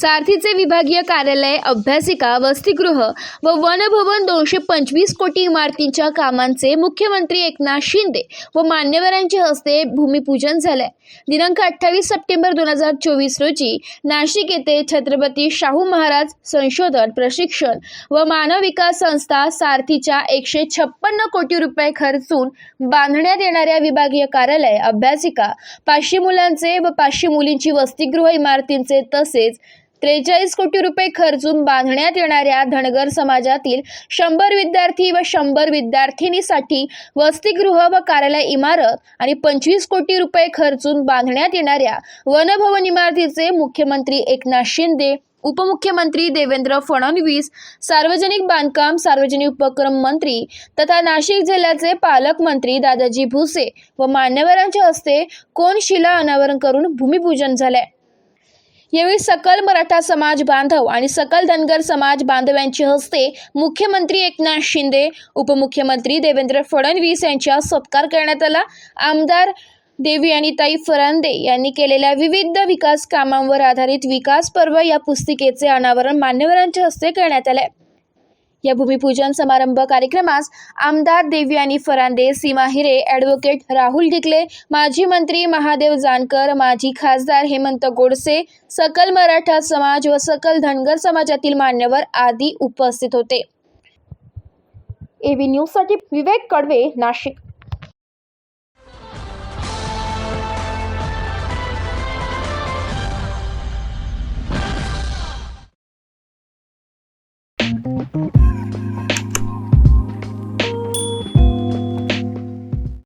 सारथीचे विभागीय कार्यालय अभ्यासिका वसतिगृह व वनभवन दोनशे पंचवीस कोटी इमारतींच्या कामांचे मुख्यमंत्री एकनाथ शिंदे व मान्यवरांच्या हस्ते भूमिपूजन झाले दिनांक अठ्ठावीस सप्टेंबर दोन हजार चोवीस रोजी नाशिक येथे छत्रपती शाहू महाराज संशोधन प्रशिक्षण व मानव विकास संस्था सारथीच्या एकशे छप्पन्न कोटी रुपये खर्चून बांधण्यात येणाऱ्या विभागीय कार्यालय अभ्यासिका पाचशे मुलांचे व पाचशे मुलींची वसतिगृह इमारतींचे तसेच त्रेचाळीस कोटी रुपये खर्चून बांधण्यात येणाऱ्या धनगर समाजातील शंभर विद्यार्थी व शंभर विद्यार्थिनीसाठी वसतिगृह व कार्यालय इमारत आणि पंचवीस कोटी रुपये खर्चून बांधण्यात येणाऱ्या वनभवन इमारतीचे मुख्यमंत्री एकनाथ शिंदे उपमुख्यमंत्री देवेंद्र फडणवीस सार्वजनिक बांधकाम सार्वजनिक उपक्रम मंत्री तथा नाशिक जिल्ह्याचे पालकमंत्री दादाजी भुसे व मान्यवरांच्या हस्ते कोनशिला अनावरण करून भूमिपूजन झाले यावेळी सकल मराठा समाज बांधव आणि सकल धनगर समाज बांधवांच्या हस्ते मुख्यमंत्री एकनाथ शिंदे उपमुख्यमंत्री देवेंद्र फडणवीस यांच्या सत्कार करण्यात आला. आमदार देवी आणि ताई फरांदे यांनी केलेल्या विविध विकास कामांवर आधारित विकास पर्व या पुस्तिकेचे अनावरण मान्यवरांच्या हस्ते करण्यात आले या भूमिपूजन समारंभ कार्यक्रमास आमदार देवयानी फरांदे सीमा हिरे ॲडव्होकेट राहुल ढिकले माजी मंत्री महादेव जानकर माजी खासदार हेमंत गोडसे सकल मराठा समाज व सकल धनगर समाजातील मान्यवर आदी उपस्थित होते. एबी न्यूजसाठी विवेक कडवे नाशिक.